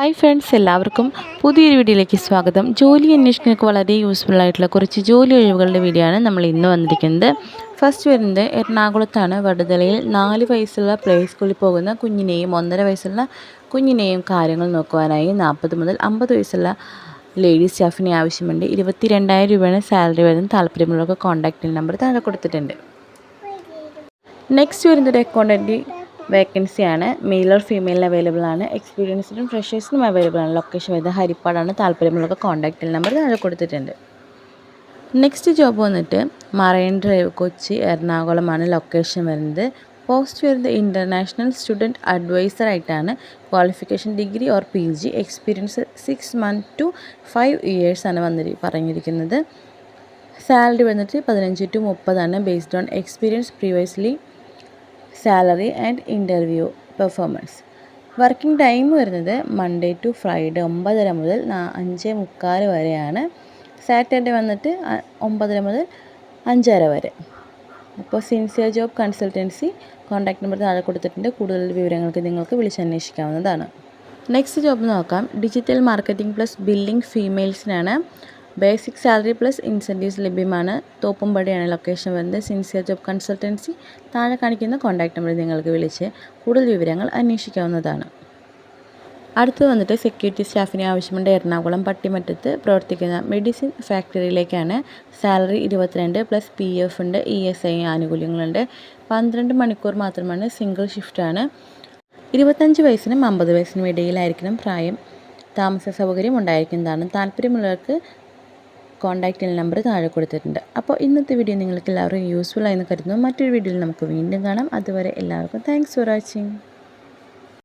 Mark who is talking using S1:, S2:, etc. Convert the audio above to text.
S1: Hi friends എല്ലാവർക്കും പുതിയൊരു വീഡിയോയിലേക്ക് സ്വാഗതം. ജോലി അന്വേഷണങ്ങൾക്ക് വളരെ യൂസ്ഫുൾ ആയിട്ടുള്ള കുറച്ച് ജോലി ഒഴിവുകളുടെ വീഡിയോ ആണ് നമ്മൾ ഇന്ന് വന്നിരിക്കുന്നത്. ഫസ്റ്റ് വരുന്നത് എറണാകുളത്താണ്. വടുതലയിൽ നാല് വയസ്സുള്ള പ്ലേ സ്കൂളിൽ പോകുന്ന കുഞ്ഞിനെയും ഒന്നര വയസ്സുള്ള കുഞ്ഞിനെയും കാര്യങ്ങൾ നോക്കുവാനായി നാൽപ്പത് മുതൽ അമ്പത് വയസ്സുള്ള ലേഡി സ്റ്റാഫിനെ ആവശ്യമുണ്ട്. ഇരുപത്തി രണ്ടായിരം രൂപയാണ് സാലറി വരുന്ന താല്പര്യമുള്ളവർക്ക് കോൺടാക്റ്റ് നമ്പർ താഴെ കൊടുത്തിട്ടുണ്ട്. നെക്സ്റ്റ് വരുന്നത് അക്കൗണ്ടന്റ് വേക്കൻസിയാണ്. മെയിൽ ഓർ ഫീമെയിലിന് അവൈലബിൾ ആണ്. എക്സ്പീരിയൻസിനും ഫ്രഷേഴ്സിനും അവൈലബിൾ ആണ്. ലൊക്കേഷൻ വരുന്നത് ഹരിപ്പാടാണ്. താല്പര്യമുള്ളവർക്ക് കോൺടാക്റ്റ് നമ്പർ താഴെ കൊടുത്തിട്ടുണ്ട്. നെക്സ്റ്റ് ജോബ് വന്നിട്ട് മറൈൻ ഡ്രൈവ് കൊച്ചി എറണാകുളമാണ് ലൊക്കേഷൻ വരുന്നത്. പോസ്റ്റ് വരുന്നത് ഇന്റർനാഷണൽ സ്റ്റുഡന്റ് അഡ്വൈസർ ആയിട്ടാണ്. Qualification degree or P G experience six month to five ഇയേഴ്സാണ് വന്നിരി പറഞ്ഞിരിക്കുന്നത്. സാലറി വന്നിട്ട് പതിനഞ്ച് ടു മുപ്പതാണ്. Based on experience previously salary and interview performance working time വരുന്നത് മൺഡേ ടു ഫ്രൈഡേ ഒമ്പതര മുതൽ അഞ്ച് മുക്കാൽ വരെയാണ്. സാറ്റർഡേ വന്നിട്ട് ഒമ്പതര മുതൽ അഞ്ചര വരെ. അപ്പോൾ sincere job consultancy contact number താഴെ കൊടുത്തിട്ടുണ്ട്. കൂടുതൽ വിവരങ്ങൾക്ക് നിങ്ങൾക്ക് വിളിച്ചന്വേഷിക്കാവുന്നതാണ് നെക്സ്റ്റ് ജോബ് നോക്കാം. ഡിജിറ്റൽ മാർക്കറ്റിംഗ് പ്ലസ് ബില്ലിംഗ് ഫീമെയിൽസിനാണ് ബേസിക് സാലറി പ്ലസ് ഇൻസെന്റീവ്സ് ലഭ്യമാണ്. തോപ്പുംപടിയാണ് ലൊക്കേഷൻ വരുന്നത്. സിൻസിയർ ജോബ് കൺസൾട്ടൻസി താഴെ കാണിക്കുന്ന കോൺടാക്ട് നമ്പറിൽ നിങ്ങൾക്ക് വിളിച്ച് കൂടുതൽ വിവരങ്ങൾ അന്വേഷിക്കാവുന്നതാണ്. അടുത്ത് വന്നിട്ട് സെക്യൂരിറ്റി സ്റ്റാഫിനെ ആവശ്യമുണ്ട്. എറണാകുളം പട്ടിമറ്റത്ത് പ്രവർത്തിക്കുന്ന മെഡിസിൻ ഫാക്ടറിയിലേക്കാണ് സാലറി ഇരുപത്തിരണ്ട് പ്ലസ് പി എഫ് ഉണ്ട്. ഇ എസ് ഐ ആനുകൂല്യങ്ങളുണ്ട്. പന്ത്രണ്ട് മണിക്കൂർ മാത്രമാണ് സിംഗിൾ ഷിഫ്റ്റാണ് ഇരുപത്തഞ്ച് വയസ്സിനും അമ്പത് വയസ്സിനും ഇടയിലായിരിക്കണം പ്രായം. താമസ സൗകര്യം ഉണ്ടായിരിക്കുന്നതാണ്. താല്പര്യമുള്ളവർക്ക് കോൺടാക്റ്റ് നമ്പർ താഴെ കൊടുത്തിട്ടുണ്ട്. അപ്പോൾ ഇന്നത്തെ വീഡിയോ നിങ്ങൾക്ക് എല്ലാവർക്കും യൂസ്ഫുൾ ആയെന്ന് കരുതുന്നു. മറ്റൊരു വീഡിയോയിൽ നമുക്ക് വീണ്ടും കാണാം. അതുവരെ എല്ലാവർക്കും താങ്ക്സ് ഫോർ വാച്ചിങ്